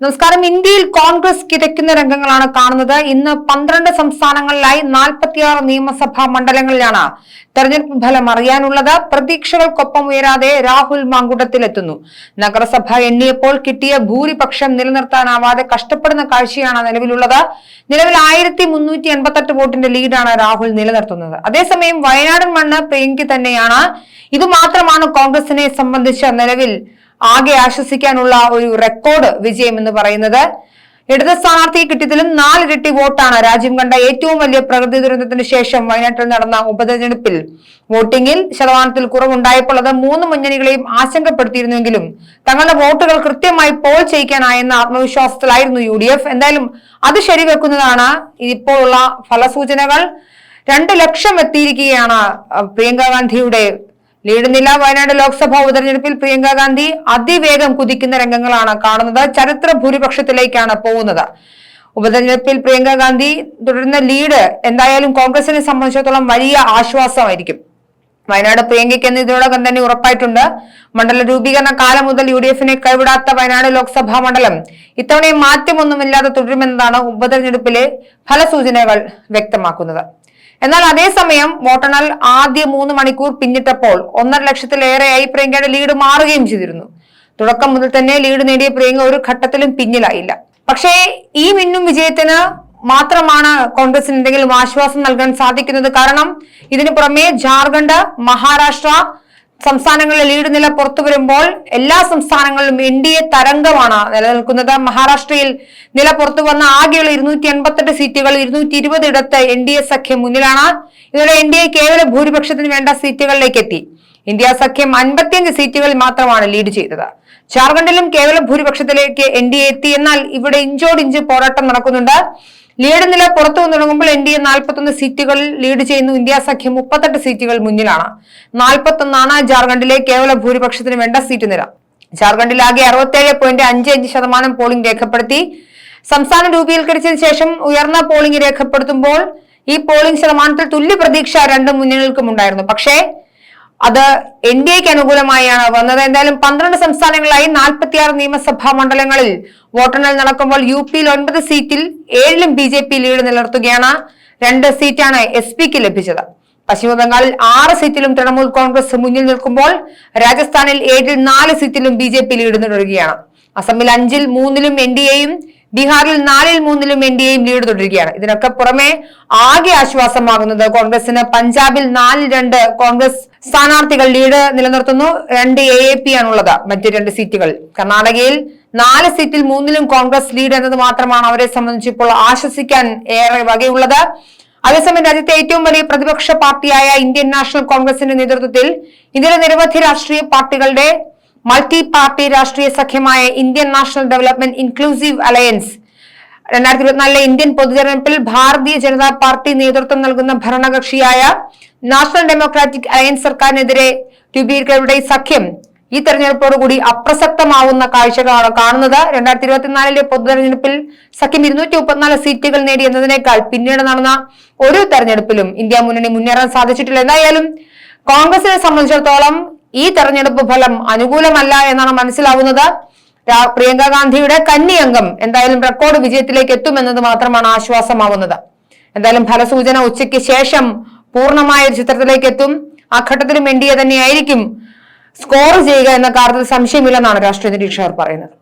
നമസ്കാരം. ഇന്ത്യയിൽ കോൺഗ്രസ് കിതയ്ക്കുന്ന രംഗങ്ങളാണ് കാണുന്നത്. ഇന്ന് പന്ത്രണ്ട് സംസ്ഥാനങ്ങളിലായി നാൽപ്പത്തിയാറ് നിയമസഭാ മണ്ഡലങ്ങളിലാണ് തെരഞ്ഞെടുപ്പ് ഫലം അറിയാനുള്ളത്. പ്രതീക്ഷകൾക്കൊപ്പം ഉയരാതെ രാഹുൽ മാങ്കുട്ടത്തിലെത്തുന്നു. നഗരസഭ എണ്ണിയപ്പോൾ കിട്ടിയ ഭൂരിപക്ഷം നിലനിർത്താനാവാതെ കഷ്ടപ്പെടുന്ന കാഴ്ചയാണ് നിലവിലുള്ളത്. നിലവിൽ ആയിരത്തി മുന്നൂറ്റി എൺപത്തെട്ട് വോട്ടിന്റെ ലീഡാണ് രാഹുൽ നിലനിർത്തുന്നത്. അതേസമയം വയനാടൻ മണ്ണ് പ്രിയങ്കി തന്നെയാണ്. ഇത് മാത്രമാണ് കോൺഗ്രസിനെ സംബന്ധിച്ച നിലവിൽ ആകെ ആശ്വസിക്കാനുള്ള ഒരു റെക്കോർഡ് വിജയം എന്ന് പറയുന്നത്. ഇടത് സ്ഥാനാർത്ഥിയെ കിട്ടിയതിലും നാലിരട്ടി വോട്ടാണ്. രാജ്യം കണ്ട ഏറ്റവും വലിയ പ്രകൃതി ദുരന്തത്തിന് ശേഷം വയനാട്ടിൽ നടന്ന ഉപതെരഞ്ഞെടുപ്പിൽ വോട്ടിംഗിൽ ശതമാനത്തിൽ കുറവുണ്ടായപ്പോൾ അത് മൂന്ന് മുന്നണികളെയും ആശങ്കപ്പെടുത്തിയിരുന്നെങ്കിലും തങ്ങളുടെ വോട്ടുകൾ കൃത്യമായി പോൾ ചെയ്യിക്കാനായെന്ന ആത്മവിശ്വാസത്തിലായിരുന്നു യു ഡി എഫ്. എന്തായാലും അത് ശരിവെക്കുന്നതാണ് ഇപ്പോഴുള്ള ഫലസൂചനകൾ. രണ്ട് ലക്ഷം എത്തിയിരിക്കുകയാണ് പ്രിയങ്ക ഗാന്ധിയുടെ നില വയനാട് ലോക്സഭാ ഉപതെരഞ്ഞെടുപ്പിൽ പ്രിയങ്ക ഗാന്ധി അതിവേഗം കുതിക്കുന്ന രംഗങ്ങളാണ് കാണുന്നത്. ചരിത്ര ഭൂരിപക്ഷത്തിലേക്കാണ് പോകുന്നത്. ഉപതെരഞ്ഞെടുപ്പിൽ പ്രിയങ്ക ഗാന്ധി തുടരുന്ന ലീഡ് എന്തായാലും കോൺഗ്രസിനെ സംബന്ധിച്ചിടത്തോളം വലിയ ആശ്വാസമായിരിക്കും. വയനാട് പ്രിയങ്കയ്ക്ക് എന്ന് ഇതിനോടകം തന്നെ ഉറപ്പായിട്ടുണ്ട്. മണ്ഡല രൂപീകരണ കാലം മുതൽ യു ഡി എഫിനെ കൈവിടാത്ത വയനാട് ലോക്സഭാ മണ്ഡലം ഇത്തവണയും മാറ്റമൊന്നുമില്ലാതെ തുടരുമെന്നതാണ് ഉപതെരഞ്ഞെടുപ്പിലെ ഫലസൂചനകൾ വ്യക്തമാക്കുന്നത്. എന്നാൽ അതേസമയം വോട്ടെണ്ണൽ ആദ്യ മൂന്ന് മണിക്കൂർ പിന്നിട്ടപ്പോൾ ഒന്നര ലക്ഷത്തിലേറെയായി പ്രിയങ്കയുടെ ലീഡ് മാറുകയും ചെയ്തിരുന്നു. തുടക്കം മുതൽ തന്നെ ലീഡ് നേടിയ പ്രിയങ്ക ഒരു ഘട്ടത്തിലും പിന്നിലായില്ല. പക്ഷേ ഈ മിന്നും വിജയത്തിന് മാത്രമാണ് കോൺഗ്രസിന് എന്തെങ്കിലും ആശ്വാസം നൽകാൻ സാധിക്കുന്നത്. കാരണം ഇതിനു പുറമെ ജാർഖണ്ഡ് മഹാരാഷ്ട്ര സംസ്ഥാനങ്ങളിലെ ലീഡ് നില പുറത്തു വരുമ്പോൾ എല്ലാ സംസ്ഥാനങ്ങളിലും എൻ ഡി എ തരംഗമാണ് നിലനിൽക്കുന്നത്. മഹാരാഷ്ട്രയിൽ നില പുറത്തു വന്ന ആകെയുള്ള ഇരുന്നൂറ്റി എൺപത്തെട്ട് സീറ്റുകൾ ഇരുന്നൂറ്റി ഇരുപത് ഇടത്ത് എൻ ഡി എ സഖ്യം മുന്നിലാണ്. ഇതോടെ എൻ ഡി എ കേവല ഭൂരിപക്ഷത്തിന് വേണ്ട സീറ്റുകളിലേക്ക് എത്തി. ഇന്ത്യ സഖ്യം അൻപത്തിയഞ്ച് സീറ്റുകളിൽ മാത്രമാണ് ലീഡ് ചെയ്തത്. ജാർഖണ്ഡിലും കേവലം ഭൂരിപക്ഷത്തിലേക്ക് എൻ ഡി എ എത്തി. എന്നാൽ ഇവിടെ ഇഞ്ചോടിഞ്ച് പോരാട്ടം നടക്കുന്നുണ്ട്. ലീഡ് നില പുറത്തു തുടങ്ങുമ്പോൾ എൻ ഡി എ നാൽപ്പത്തൊന്ന് സീറ്റുകളിൽ ലീഡ് ചെയ്യുന്നു. ഇന്ത്യ സഖ്യം മുപ്പത്തെട്ട് സീറ്റുകൾ മുന്നിലാണ്. നാൽപ്പത്തൊന്നാണ് ജാർഖണ്ഡിലെ കേവല ഭൂരിപക്ഷത്തിന് വേണ്ട സീറ്റ് നില. ജാർഖണ്ഡിലാകെ അറുപത്തേഴ് പോയിന്റ് അഞ്ച് അഞ്ച് ശതമാനം പോളിംഗ് രേഖപ്പെടുത്തി. സംസ്ഥാനം രൂപീകരിച്ചതിന് ശേഷം ഉയർന്ന പോളിംഗ് രേഖപ്പെടുത്തുമ്പോൾ ഈ പോളിംഗ് ശതമാനത്തിൽ തുല്യ പ്രതീക്ഷ രണ്ട് മുന്നണികൾക്കും ഉണ്ടായിരുന്നു. പക്ഷേ അത് എൻ ഡി എക്ക് അനുകൂലമായാണ് വന്നത്. എന്തായാലും പന്ത്രണ്ട് സംസ്ഥാനങ്ങളിലായി നാൽപ്പത്തിയാറ് നിയമസഭാ മണ്ഡലങ്ങളിൽ വോട്ടെണ്ണൽ നടക്കുമ്പോൾ യു പിയിൽ ഒൻപത് സീറ്റിൽ ഏഴിലും ബി ജെ പി ലീഡ് നിലനിർത്തുകയാണ്. രണ്ട് സീറ്റാണ് എസ് പിക്ക് ലഭിച്ചത്. പശ്ചിമബംഗാളിൽ ആറ് സീറ്റിലും തൃണമൂൽ കോൺഗ്രസ് മുന്നിൽ നിൽക്കുമ്പോൾ രാജസ്ഥാനിൽ ഏഴിൽ നാല് സീറ്റിലും ബി ജെ പി ലീഡ് തുടരുകയാണ് അസമിൽ അഞ്ചിൽ മൂന്നിലും എൻ ഡി എയും ബീഹാറിൽ നാലിൽ മൂന്നിലും എൻ ഡി എയും ലീഡ് തുടരുകയാണ്. ഇതിനൊക്കെ പുറമെ ആകെ ആശ്വാസമാകുന്നത് കോൺഗ്രസിന് പഞ്ചാബിൽ നാലിൽ രണ്ട് കോൺഗ്രസ് സ്ഥാനാർത്ഥികൾ ലീഡ് നിലനിർത്തുന്നു. രണ്ട് എ എ പി ആണുള്ളത്. മറ്റ് രണ്ട് സീറ്റുകൾ. കർണാടകയിൽ നാല് സീറ്റിൽ മൂന്നിലും കോൺഗ്രസ് ലീഡ് എന്നത് മാത്രമാണ് അവരെ സംബന്ധിച്ച് ഇപ്പോൾ ആശ്വസിക്കാൻ ഏറെ വകയുള്ളത്. അതേസമയം രാജ്യത്തെ ഏറ്റവും വലിയ പ്രതിപക്ഷ പാർട്ടിയായ ഇന്ത്യൻ നാഷണൽ കോൺഗ്രസിന്റെ നേതൃത്വത്തിൽ ഇതിലെ നിരവധി രാഷ്ട്രീയ പാർട്ടികളുടെ മൾട്ടി പാർട്ടി രാഷ്ട്രീയ സഖ്യമായ Indian national development inclusive alliance. രണ്ടായിരത്തി ഇരുപത്തിനാലിലെ ഇന്ത്യൻ പൊതുതെരഞ്ഞെടുപ്പിൽ ഭാരതീയ ജനതാ പാർട്ടി നേതൃത്വം നൽകുന്ന ഭരണകക്ഷിയായ നാഷണൽ ഡെമോക്രാറ്റിക് അലയൻസ് സർക്കാരിനെതിരെ രൂപീകരിക്കപ്പെട്ട സഖ്യം ഈ തെരഞ്ഞെടുപ്പോടുകൂടി അപ്രസക്തമാവുന്ന കാഴ്ചകളാണ് കാണുന്നത്. രണ്ടായിരത്തി ഇരുപത്തിനാലിലെ പൊതുതെരഞ്ഞെടുപ്പിൽ സഖ്യം ഇരുന്നൂറ്റി മുപ്പത്തിനാല് സീറ്റുകൾ നേടി എന്നതിനേക്കാൾ പിന്നീട് നടന്ന ഒരു തെരഞ്ഞെടുപ്പിലും ഇന്ത്യ മുന്നണി മുന്നേറാൻ സാധിച്ചിട്ടില്ല. എന്തായാലും കോൺഗ്രസിനെ സംബന്ധിച്ചിടത്തോളം ഈ തെരഞ്ഞെടുപ്പ് ഫലം അനുകൂലമല്ല എന്നാണ് മനസ്സിലാവുന്നത്. പ്രിയങ്ക ഗാന്ധിയുടെ കന്നി അംഗം എന്തായാലും റെക്കോർഡ് വിജയത്തിലേക്ക് എത്തുമെന്നത് മാത്രമാണ് ആശ്വാസമാവുന്നത്. എന്തായാലും ഫലസൂചന ഉച്ചയ്ക്ക് ശേഷം പൂർണമായ ഒരു ചിത്രത്തിലേക്ക് എത്തും. ആ ഘട്ടത്തിലും എൻ ഡി എ തന്നെയായിരിക്കും സ്കോർ ചെയ്യുക എന്ന കാര്യത്തിൽ സംശയമില്ലെന്നാണ് രാഷ്ട്രീയ നിരീക്ഷകർ പറയുന്നത്.